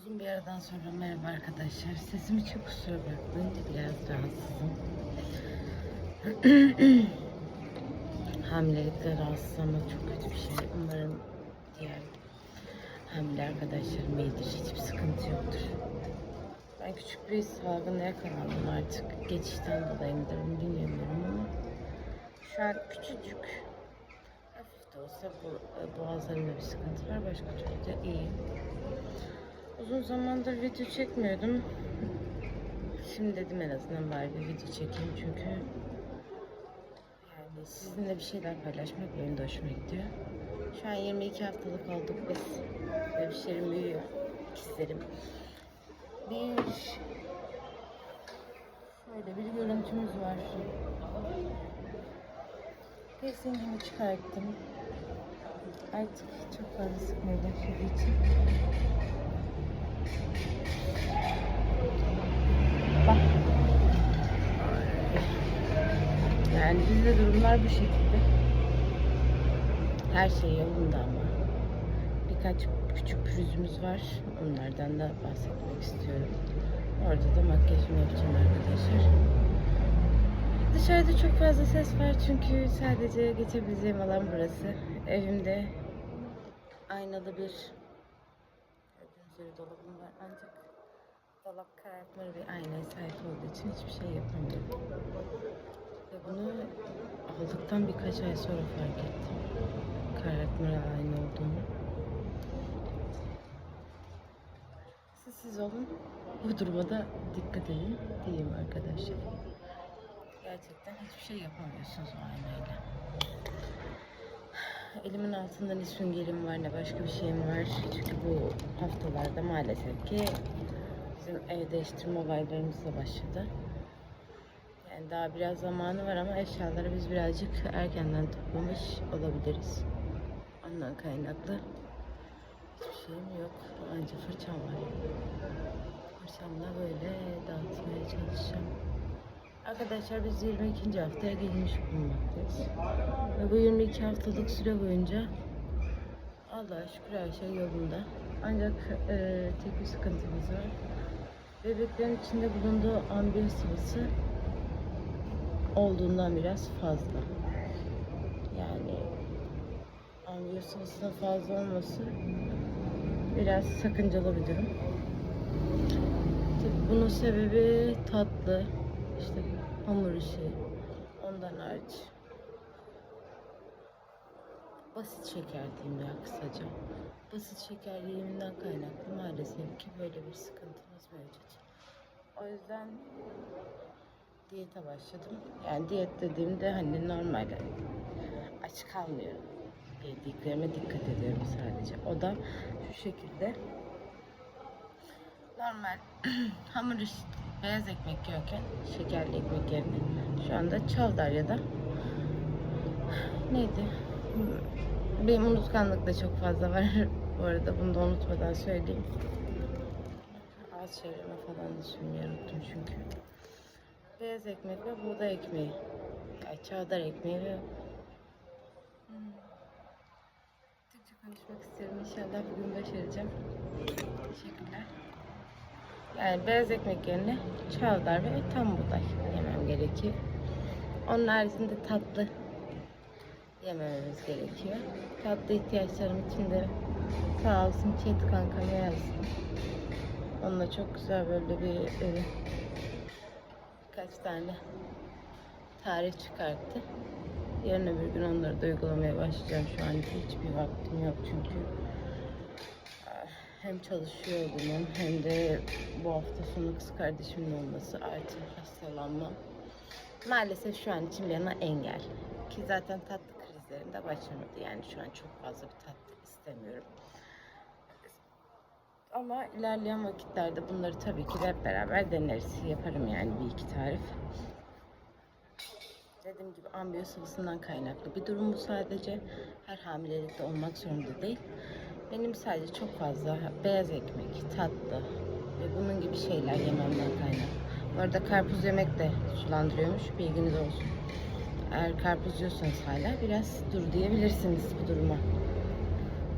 Uzun bir aradan sonra merhaba arkadaşlar. Sesimi çok kusura bakmayın. Biraz rahatsızım. Hamilelikte rahatsızlanmak çok kötü bir şey. Umarım diğer hamile arkadaşlarım iyidir. Hiçbir sıkıntı yoktur. Ben küçük bir salgına yakalandım artık. Geçişten dolayı mıdır bilmiyorum ama şu an küçücük hafif de olsa bu, boğazlarımda bir sıkıntı var. Başka türlü de iyiyim. Uzun zamandır video çekmiyordum. Şimdi dedim en azından bari bir video çekeyim çünkü yani sizinle bir şeyler paylaşmak benim de hoşuma gidiyor. Şu an 22 haftalık olduk biz. Bebişlerim büyüyor. İkizlerim. Bir şöyle bir görüntümüz var. Piercingimi çıkarttım. Artık çok fazla sıkmaya başladığı için Yani bizde durumlar bu şekilde. Her şey yolunda ama. Birkaç küçük pürüzümüz var. Onlardan da bahsetmek istiyorum. Orada da makyajımı yapacağım arkadaşlar. Dışarıda çok fazla ses var çünkü sadece geçebileceğim alan burası. Evimde aynalı bir üzere dolabım var ancak dolap karartmalı bir aynaya sahip olduğu için hiçbir şey yapamıyorum. Ve bunu aldıktan birkaç ay sonra fark ettim. Karartmalı ayna olduğunu. Siz siz olun. Bu duruma da dikkat edin diyeyim arkadaşlar. Gerçekten hiçbir şey yapamıyorsunuz o aynayla. Elimin altında ne süngerim var ne başka bir şeyim var. Çünkü bu haftalarda maalesef ki bizim ev değiştirme olaylarımız da başladı. Yani daha biraz zamanı var ama eşyaları biz birazcık erkenden toplamış olabiliriz. Ondan kaynaklı hiçbir şeyim yok. Anca fırçam var. Fırçamla böyle dağıtmaya çalışacağım. Arkadaşlar biz 22. haftaya gelmiş bulunmaktayız. Ve bu 22 haftalık süre boyunca Allah'a şükür her şey yolunda. Ancak e, tek bir sıkıntımız var. Bebeklerin içinde bulunduğu ambiyon sıvısı olduğundan biraz fazla. Yani ambiyon sıvısının fazla olması biraz sakıncalı bir durum. Bunun sebebi tatlı, işte hamur işi, ondan hariç. Basit şeker diyeyim ya kısaca. Basit şeker yiyiminden kaynaklı maalesef ki böyle bir sıkıntımız mevcut. O yüzden diyete başladım. Yani diyet dediğimde hani normal aç kalmıyorum. Yediklerime dikkat ediyorum sadece. O da şu şekilde. Normal hamur işi beyaz ekmek yiyorken şekerli ekmek yerine şu anda çavdar ya da neydi? Benim unutkanlık da çok fazla var. Bu arada bunu da unutmadan söyleyeyim. Az çevreme falan da unuttum çünkü. Beyaz ekmek ve buğday ekmeği. Yani çavdar ekmeği ve Hmm. Konuşmak istiyorum. İnşallah bugün başaracağım. Teşekkürler. Yani beyaz ekmek yerine çavdar ve tam buğday yemem gerekiyor. Onun haricinde tatlı yemememiz gerekiyor. Tatlı ihtiyaçlarım için de sağ olsun Çet kankam yazsın. Onunla çok güzel böyle bir e, birkaç tane tarif çıkarttı. Yarın öbür gün onları da uygulamaya başlayacağım. Şu an hiçbir vaktim yok çünkü hem çalışıyor olmam hem de bu hafta sonu kız kardeşimin olması artı hastalanmam. Maalesef şu an için bana engel. Ki zaten tatlı krizlerim de başlamadı. Yani şu an çok fazla bir tatlı istemiyorum. Ama ilerleyen vakitlerde bunları tabii ki de hep beraber deneriz. Yaparım yani bir iki tarif. Dediğim gibi ambiyo sıvısından kaynaklı bir durum bu sadece. Her hamilelikte olmak zorunda değil. Benim sadece çok fazla beyaz ekmek, tatlı ve bunun gibi şeyler yememden kaynaklı. Bu arada karpuz yemek de sulandırıyormuş. Bilginiz olsun. Eğer karpuz yiyorsanız hala biraz dur diyebilirsiniz bu duruma.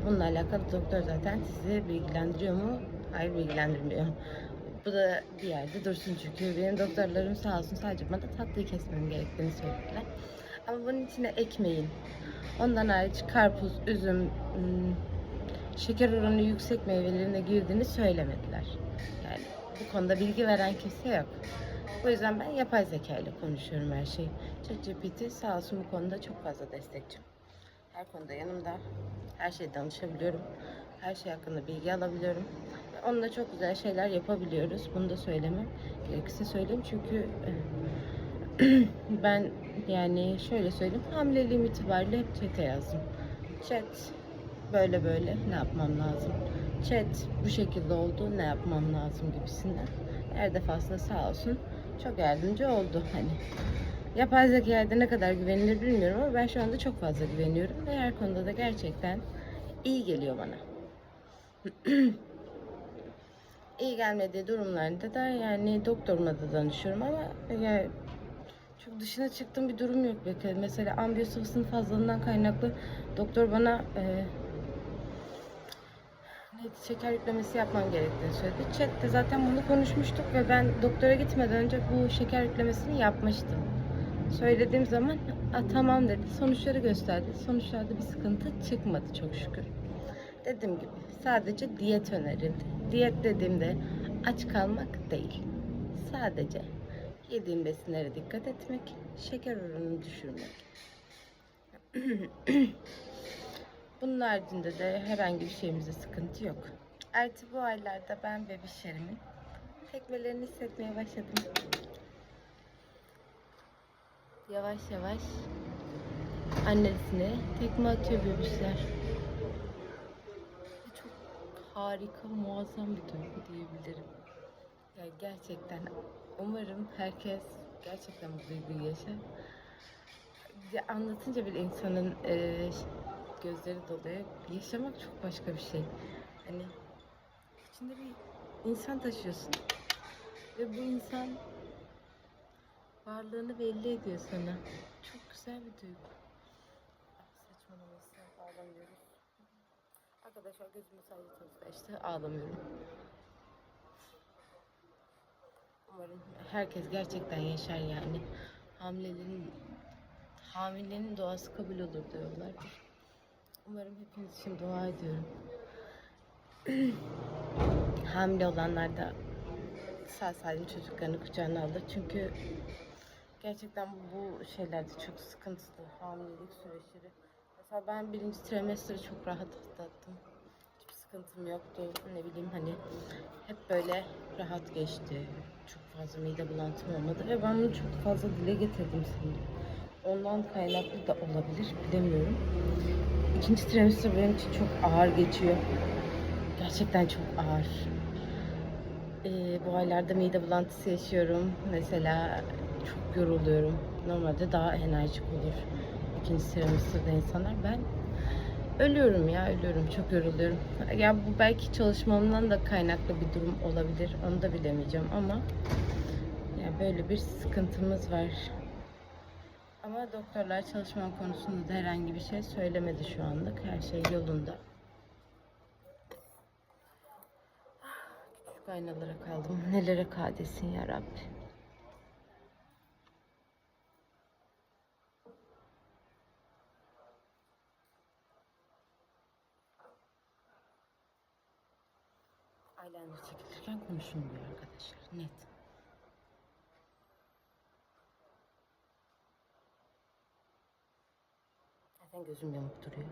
Bununla alakalı doktor zaten sizi bilgilendiriyor mu? Hayır bilgilendirmiyor. Bu da bir yerde dursun çünkü benim doktorlarım sağ olsun sadece bana tatlıyı kesmem gerektiğini söylediler. Ama bunun içine ekmeğin, ondan hariç karpuz, üzüm, ım, şeker oranı yüksek meyvelerine girdiğini söylemediler. Yani bu konuda bilgi veren kimse yok. O yüzden ben yapay zeka ile konuşuyorum her şeyi. ChatGPT sağ olsun bu konuda çok fazla destekçi. Her konuda yanımda. Her şeyi danışabiliyorum. Her şey hakkında bilgi alabiliyorum. Onunla çok güzel şeyler yapabiliyoruz. Bunu da söylemem gerekirse söyleyeyim çünkü e, ben yani şöyle söyleyeyim hamileliğim itibariyle hep chat'e yazdım. Chat böyle böyle ne yapmam lazım? Chat bu şekilde oldu ne yapmam lazım gibisinden. Her defasında sağ olsun çok yardımcı oldu hani. Yapay zekaya ne kadar güvenilir bilmiyorum ama ben şu anda çok fazla güveniyorum ve her konuda da gerçekten iyi geliyor bana. İyi gelmediği durumlarda da yani doktoruma da danışıyorum ama yani çok dışına çıktığım bir durum yok belki. Mesela ambiyo sıvısının fazlalığından kaynaklı doktor bana e, neydi, şeker yüklemesi yapmam gerektiğini söyledi. Chat'te zaten bunu konuşmuştuk ve ben doktora gitmeden önce bu şeker yüklemesini yapmıştım. Söylediğim zaman "A, tamam dedi. Sonuçları gösterdi. Sonuçlarda bir sıkıntı çıkmadı çok şükür. Dediğim gibi sadece diyet önerildi. Diyet dediğimde aç kalmak değil. Sadece yediğim besinlere dikkat etmek, şeker oranını düşürmek. Bunun haricinde de herhangi bir şeyimizde sıkıntı yok. Artı bu aylarda ben bebişlerimin tekmelerini hissetmeye başladım. Yavaş yavaş annesine tekme atıyor bebişler. Harika, muazzam bir duygu diyebilirim. Ya gerçekten umarım herkes gerçekten bu duyguyu yaşar. Ya anlatınca bir insanın eee, gözleri doluyor. Yaşamak çok başka bir şey. Hani içinde bir insan taşıyorsun ve bu insan varlığını belli ediyor sana. Çok güzel bir duygu. Saçmalamasın, ağlamıyoruz. Arkadaşlar gözümü sadece çalıştı, ağlamıyorum. Umarım herkes gerçekten yaşar yani. Hamileliğin hamilenin doğası kabul olur diyorlar. Umarım hepiniz için dua ediyorum. Hamile olanlar da sağ salim çocuklarını kucağına alır. Çünkü gerçekten bu şeylerde çok sıkıntılı hamilelik süreçleri. Ben birinci trimesteri çok rahat atlattım. Hiçbir sıkıntım yoktu. Ne bileyim hani hep böyle rahat geçti. Çok fazla mide bulantım olmadı ve ben bunu çok fazla dile getirdim sanırım. Ondan kaynaklı da olabilir bilemiyorum. İkinci trimester benim için çok ağır geçiyor. Gerçekten çok ağır. Ee, bu aylarda mide bulantısı yaşıyorum. Mesela çok yoruluyorum. Normalde daha enerjik olur. İkinci trimester'da insanlar. Ben ölüyorum ya ölüyorum. Çok yoruluyorum. Ya bu belki çalışmamdan da kaynaklı bir durum olabilir. Onu da bilemeyeceğim ama ya böyle bir sıkıntımız var. Ama doktorlar çalışmam konusunda da herhangi bir şey söylemedi şu anlık. Her şey yolunda. Küçük aynalara kaldım. Nelere kadesin ya Rabbi. Çekilirken konuşulmuyor arkadaşlar. Net. Zaten gözüm yamuk duruyor.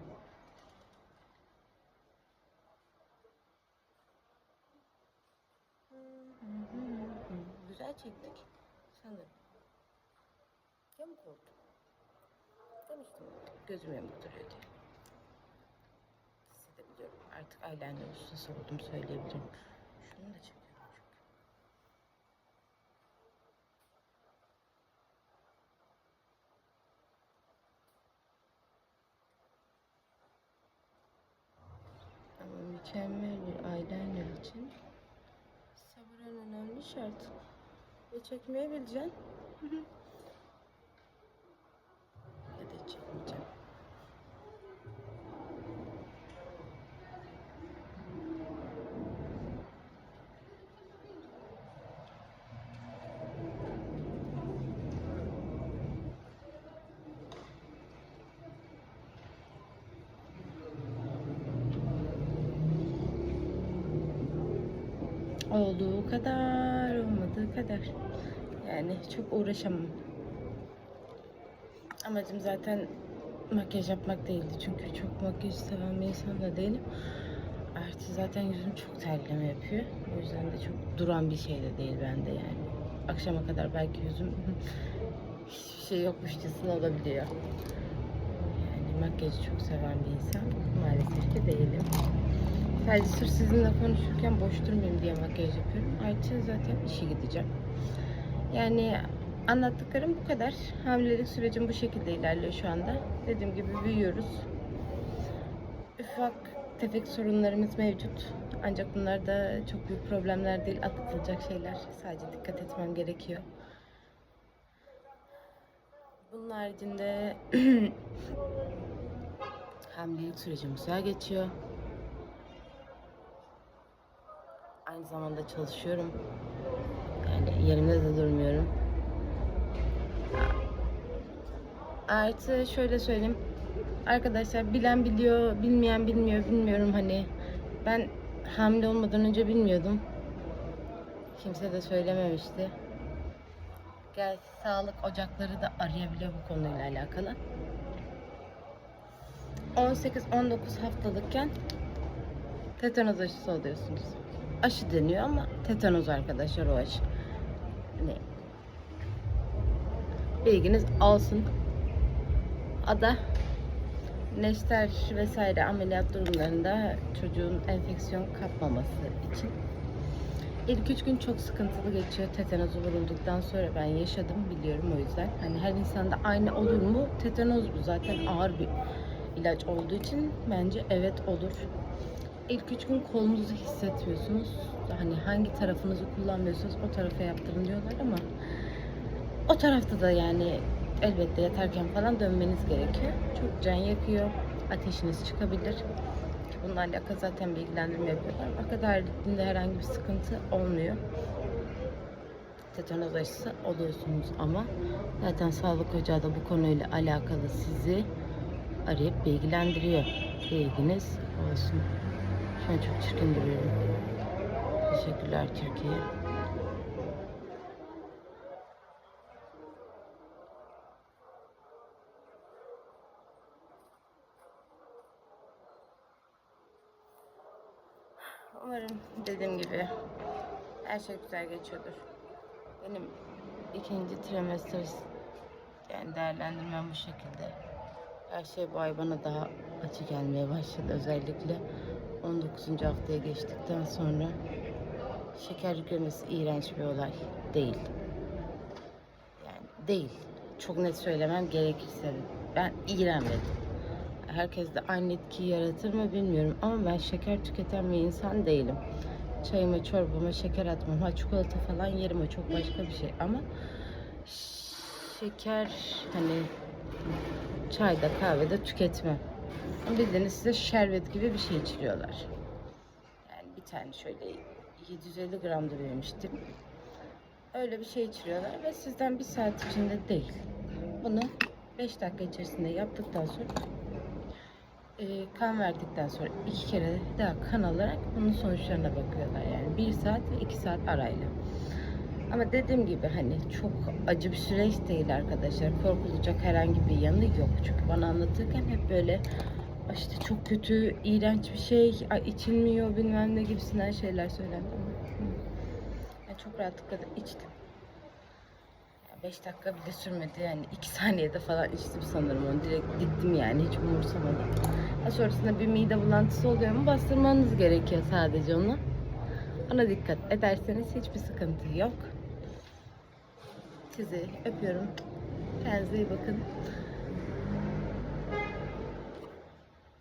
Güzel çektik. Sanırım. Yamuk oldu. Demiştim gözüm yamuk duruyor diye. Hissedebiliyorum. Artık eyeliner ustası oldum söyleyebilirim. Şunu da çekiyorum çünkü. Ama mükemmel bir eyeliner için sabır en önemli şart. Ve çekmeyi bileceksin. ya da hiç çekmeyeceğim. Olduğu kadar, olmadığı kadar. Yani çok uğraşamam. Amacım zaten makyaj yapmak değildi. Çünkü çok makyaj seven bir insan da değilim. Artı zaten yüzüm çok terleme yapıyor. O yüzden de çok duran bir şey de değil bende yani. Akşama kadar belki yüzüm hiçbir şey yokmuşçasına olabiliyor. Yani makyajı çok seven bir insan maalesef ki değilim. Sadece sırf sizinle konuşurken boş durmayayım diye makyaj yapıyorum. Ayrıca zaten işe gideceğim. Yani anlattıklarım bu kadar. Hamilelik sürecim bu şekilde ilerliyor şu anda. Dediğim gibi büyüyoruz. Ufak tefek sorunlarımız mevcut. Ancak bunlar da çok büyük problemler değil, atlatılacak şeyler. Sadece dikkat etmem gerekiyor. Bunun haricinde hamilelik sürecim güzel geçiyor. Aynı zamanda çalışıyorum. Yani yerimde de durmuyorum. Artı şöyle söyleyeyim. Arkadaşlar bilen biliyor, bilmeyen bilmiyor, bilmiyorum hani. Ben hamile olmadan önce bilmiyordum. Kimse de söylememişti. Gel sağlık ocakları da arayabiliyor bu konuyla alakalı. 18-19 haftalıkken tetanoz aşısı oluyorsunuz. Aşı deniyor ama tetanoz arkadaşlar o aşı. Hani bilginiz olsun. Ada neşter vesaire ameliyat durumlarında çocuğun enfeksiyon kapmaması için. İlk üç gün çok sıkıntılı geçiyor. Tetanozu vurulduktan sonra ben yaşadım biliyorum o yüzden. Hani her insanda aynı olur mu? Tetanoz bu zaten ağır bir ilaç olduğu için bence evet olur. İlk üç gün kolunuzu hissetmiyorsunuz. Hani hangi tarafınızı kullanmıyorsunuz o tarafa yaptırın diyorlar ama o tarafta da yani elbette yatarken falan dönmeniz gerekiyor. Çok can yakıyor. Ateşiniz çıkabilir. Bununla alakalı zaten bilgilendirme yapıyorlar. Fakat haricinde herhangi bir sıkıntı olmuyor. Tetanoz aşısı oluyorsunuz ama zaten sağlık ocağı da bu konuyla alakalı sizi arayıp bilgilendiriyor. Bilginiz olsun. An çok çirkin duruyorum. Teşekkürler Türkiye. Umarım dediğim gibi her şey güzel geçiyordur. Benim ikinci trimester yani değerlendirmem bu şekilde. Her şey bu ay bana daha acı gelmeye başladı. Özellikle 19. haftaya geçtikten sonra şeker yüklemesi iğrenç bir olay değil. Yani değil. Çok net söylemem gerekirse ben iğrenmedim. Herkes de aynı etkiyi yaratır mı bilmiyorum ama ben şeker tüketen bir insan değilim. Çayıma, çorbama şeker atmam. Ha çikolata falan yerim o çok başka bir şey ama şeker hani çayda kahvede tüketmem. Bildiğiniz size şerbet gibi bir şey içiriyorlar. Yani bir tane şöyle 750 gramda vermiştim. Öyle bir şey içiriyorlar ve sizden bir saat içinde değil. Bunu 5 dakika içerisinde yaptıktan sonra e, kan verdikten sonra iki kere daha kan alarak bunun sonuçlarına bakıyorlar. Yani bir saat ve iki saat arayla. Ama dediğim gibi hani çok acı bir süreç değil arkadaşlar. Korkulacak herhangi bir yanı yok. Çünkü bana anlatırken hep böyle "Ay işte çok kötü, iğrenç bir şey, içilmiyor bilmem ne gibisinden şeyler söylendi. Ben çok rahatlıkla da içtim. 5 dakika bile sürmedi yani 2 saniyede falan içtim sanırım onu direkt gittim yani hiç umursamadım. Ha, sonrasında bir mide bulantısı oluyor mu bastırmanız gerekiyor sadece onu. Ona dikkat ederseniz hiçbir sıkıntı yok. Sizi öpüyorum. Kendinize iyi bakın.